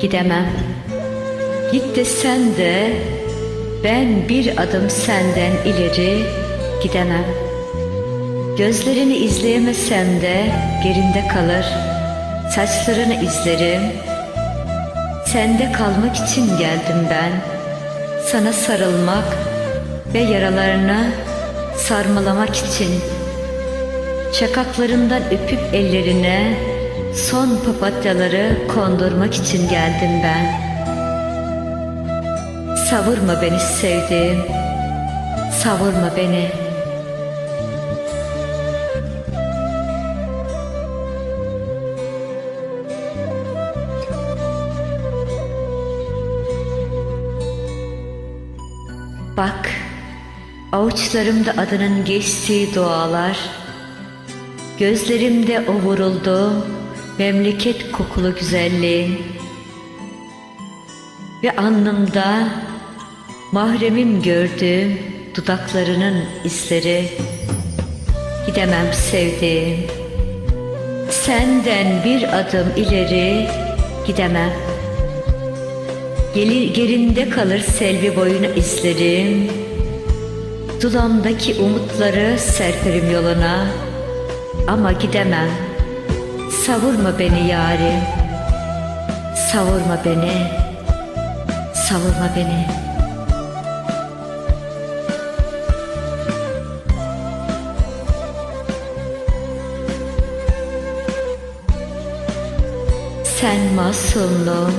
Gidemem. Git desen de ben bir adım senden ileri gidemem. Gözlerini izleyemesem de gerinde kalır. Saçlarını izlerim. Sende kalmak için geldim ben. Sana sarılmak ve yaralarını sarmalamak için. Şakaklarından öpüp ellerine son papatyaları kondurmak için geldim ben. Savurma beni sevdiğim, savurma beni. Bak, avuçlarımda adının geçtiği dualar, gözlerimde o vuruldu memleket kokulu güzelliğin ve alnımda mahremim gördüğüm dudaklarının izleri. Gidemem sevdiğim. Senden bir adım ileri gidemem. Gelir, gerinde kalır selvi boyunu izlerim Dudamdaki umutları serperim yoluna. Ama gidemem Savurma beni yarim Savurma beni. Savurma beni. Sen masumluğum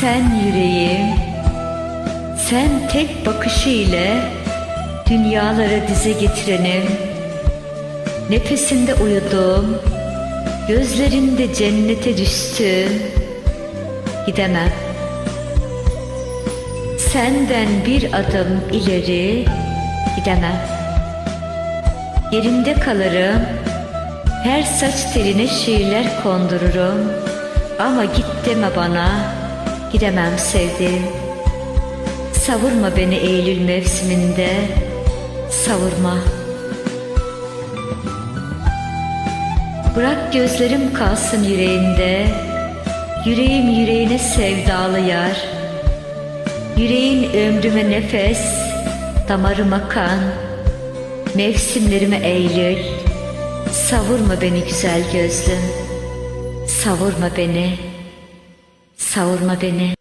Sen yüreğim. Sen tek bakışı ile Dünyaları dize getirenim. Nefesinde uyudum Gözlerinde cennete düştüm Gidemem. Senden bir adım ileri gidemem. Yerinde kalırım. Her saç teline şiirler kondururum. Ama git deme bana. Gidemem sevdiğim. Savurma beni Eylül mevsiminde. Savurma Bırak gözlerim kalsın yüreğinde Yüreğim yüreğine sevdalı yar. Yüreğin ömrüme nefes Damarıma kan. Mevsimlerime Eylül Savurma beni güzel gözlüm. Savurma beni. Savurma beni